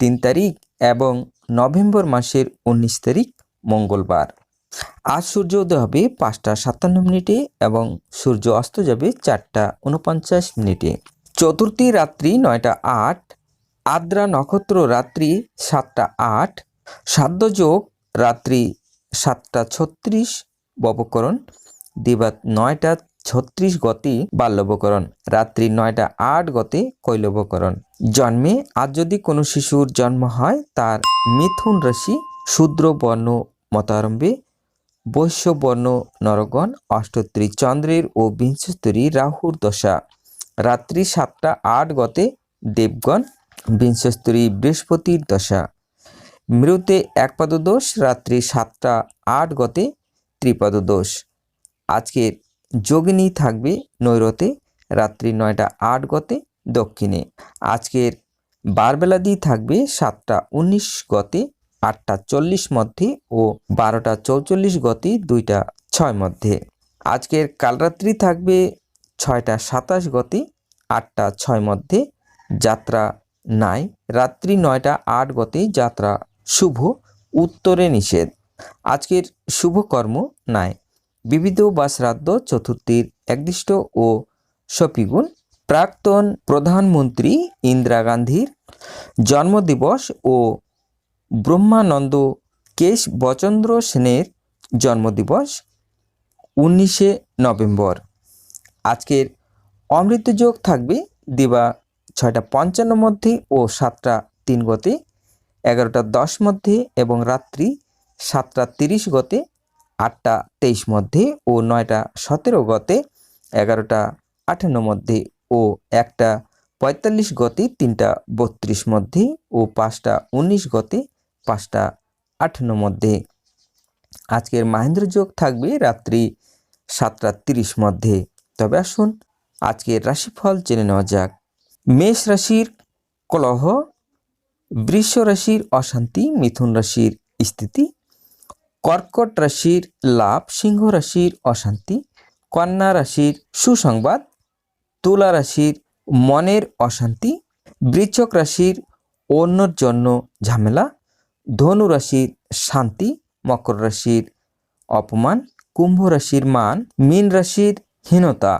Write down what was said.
তিন তারিখ এবং নভেম্বর মাসের উনিশ তারিখ মঙ্গলবার। আজ সূর্য উদয় হবে পাঁচটা সাতান্ন মিনিটে এবং সূর্য অস্ত যাবে চারটা উনপঞ্চাশ মিনিটে। চতুর্থী রাত্রি নয়টা আট, আদ্রা নক্ষত্র রাত্রি সাতটা আট সাধ্যযোগ রাত্রি সাতটা ছত্রিশ, বপকরণ দিবাত নয়টা ছত্রিশ গতি বাল্যবকরণ, রাত্রি নয়টা আট গতে কৈলবকরণ। জন্মে আজ যদি কোনো শিশুর জন্ম হয়, তার মিথুন রাশি শূদ্র বর্ণ মতারম্ভে, বৈশ্য বর্ণ নরগণ, অষ্টত্রী চন্দ্রের ও বিংশস্তরী রাহুর দশা। রাত্রি সাতটা আট গতে দেবগণ বিংশস্তরী বৃহস্পতির দশা। মৃতে একপাদ দোষ রাত্রি সাতটা আট গতে ত্রিপদ দোষ আজকের যোগিনী থাকবে নৈরতে রাত্রি নয়টা আট গতে দক্ষিণে। আজকের বারবেলা দিয়ে থাকবে সাতটা উনিশ গতে, আটটা চল্লিশ মধ্যে ও বারোটা চৌচল্লিশ গতি, দুইটা ছয় মধ্যে। আজকের কালরাত্রি থাকবে ছয়টা সাতাশ গতি, আটটা ছয় মধ্যে যাত্রা নাই। রাত্রি নয়টা আট গতে যাত্রা শুভ, উত্তরে নিষেধ। আজকের শুভকর্ম নাই। বিবিধ বা শ্রাদ্ধ চতুর্থীর একদিষ্ট ও সপিগুণ। প্রাক্তন প্রধানমন্ত্রী ইন্দিরা গান্ধীর জন্মদিবস ও ব্রহ্মানন্দ কেশ বচন্দ্র সেনের জন্মদিবস উনিশে নভেম্বর। আজকের অমৃতযোগ থাকবে দিবা ছয়টা পঞ্চান্ন মধ্যে ও সাতটা তিন গতে, এগারোটা দশ মধ্যে এবং রাত্রি সাতটা তিরিশ গতে আটটা তেইশ মধ্যে ও নয়টা সতেরো গতে, এগারোটা আটান্ন মধ্যে ও একটা পঁয়তাল্লিশ গতে তিনটা বত্রিশ মধ্যে ও পাঁচটা উনিশ গতে পাঁচটা আটান্ন মধ্যে। আজকের মাহেন্দ্র যোগ থাকবে রাত্রি সাতটা তিরিশ মধ্যে। তবে আসুন আজকের রাশিফল জেনে নেওয়া যাক। মেষ রাশির কলহ, বৃষ রাশির অশান্তি, মিথুন রাশির স্থিতি কর্কট রাশির লাভ, সিংহ রাশির অশান্তি, কন্যা রাশির সুসংবাদ, তুলা রাশির মনের অশান্তি বৃশ্চক রাশির অন্যর জন্য ঝামেলা, ধনু রাশির শান্তি, মকর রাশির অপমান, কুম্ভ রাশির মান, মীন রাশির হীনতা।